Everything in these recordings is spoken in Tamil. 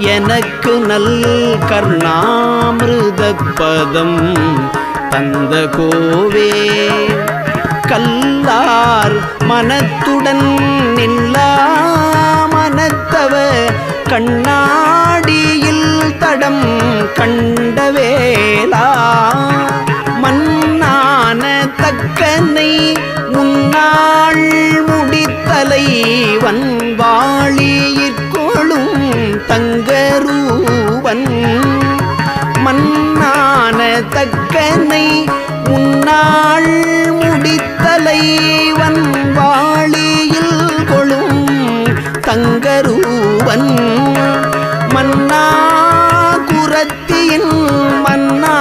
எனக்கு நல் கர்ணாமிருத பதம் தந்த கோவே. கல்லார் மனத்துடன் நில்லா மனத்தவ கண்ணாடியில் தடம் கண்டவேலா மன்னான தக்கனை முன்னாள் முடித்தலை வன்வாளியிற்கொளும் தங்கரூவன் மன்னான தக்கனை முன்னாள் முடித்தலை வன்வாளியில் கொழும் தங்கரூவன் மன்னா குரத்தியின் மன்னா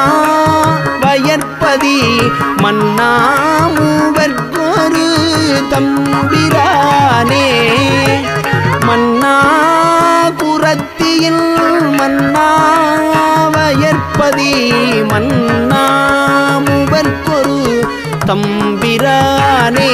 வயற்பதி மன்னா மூவர்க்கொரு தம்பிரானே. குரத்தியின் மன்னாவயற்பதி வயற்பதி தம்பிரானே.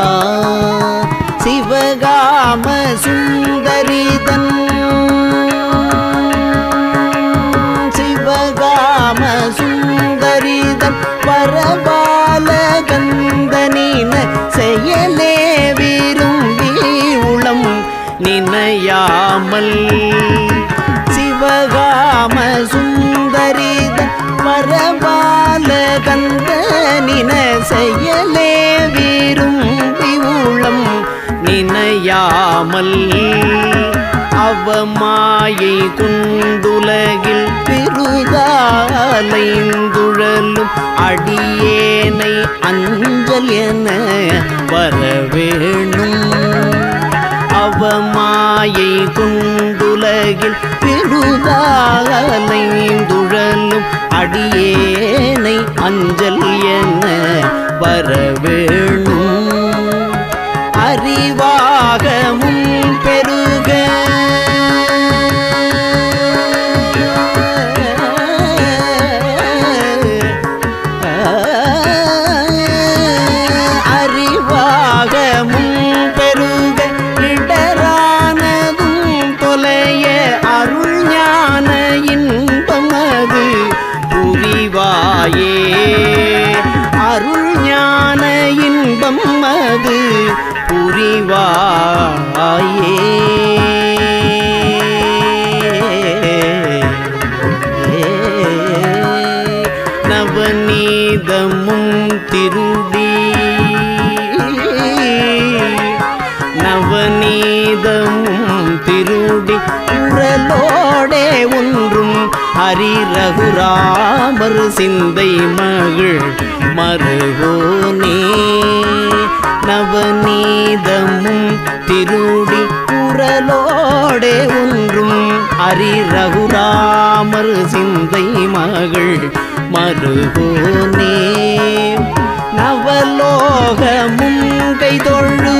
கமல் சிவகாம சுந்தரிதன் பரபால கந்தனின செயலே விரும்பி உளம் நினையாமல். அவமாயை குண்டுலகில் பெருதாலைந்துழலும் அடியேனை அஞ்சல் என வரவேணும். அவமாயை உலகில் பெருதாலைந்துழலும் அடியேனை அஞ்சல் என வரவேணும். இன்பம் அது புரிவாயே நவநீதமும் திருடி. நவநீதமும் திருடி உரலோடே ஒன்றும் ஹரி ரகுராமர் சிந்தை மகள் மருகோனே. நவநீதமும் திருடி குரலோடே ஒன்றும் அரி ரகுராமர் சிந்தை மகள் மறுபோனே நவலோகமும் கைதொழு.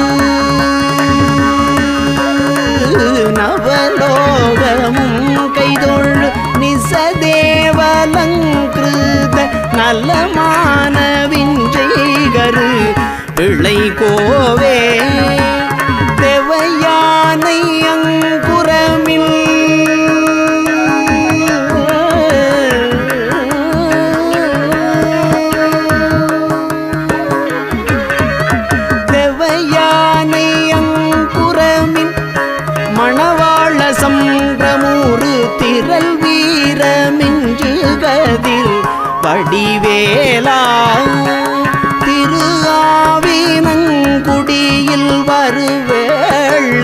நவலோகமும் கைதொழு. நிசதேவலங்கிருத நலமான விஞ்சைகரு பிள்ளை கோவே தேவையானை அங்குரமில். தேவையானை அங்குரமின் மணவாள சம்பிரமூறு திரள் வீரமின்று கதில் வடிவேலா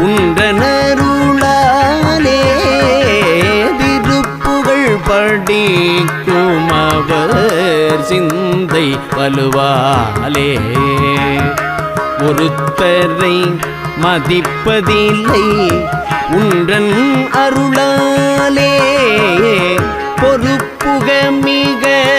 உன்றனருளாலே திருப்புகள் படிக்கும் அவர் சிந்தை வலுவாலே. ஒருத்தரை மதிப்பதில்லை உன்றன் அருளாலே. பொறுப்புக மிக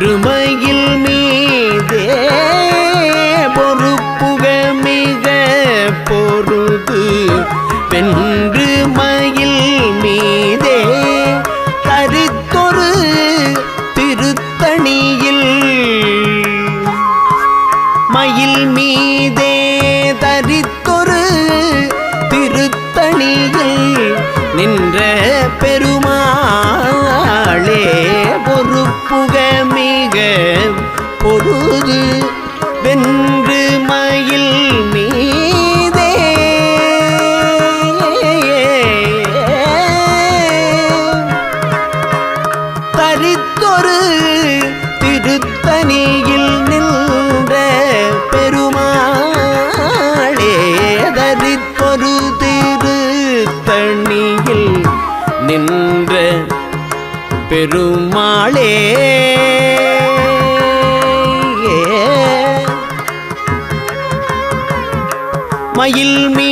நின்ற பெருமாளே. மயில் மீ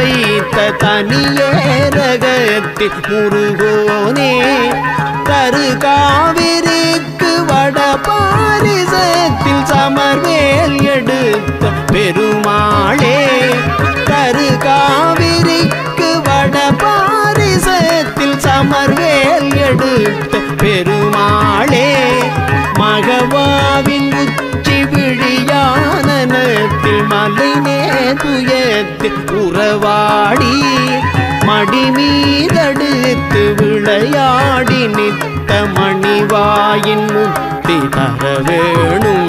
வைத்த தனியே வைத்த முருகோனே தரு காவிரிக்கு வடப விளையாடி நித்த மணிவாயின் முக்தி தர வேணும்.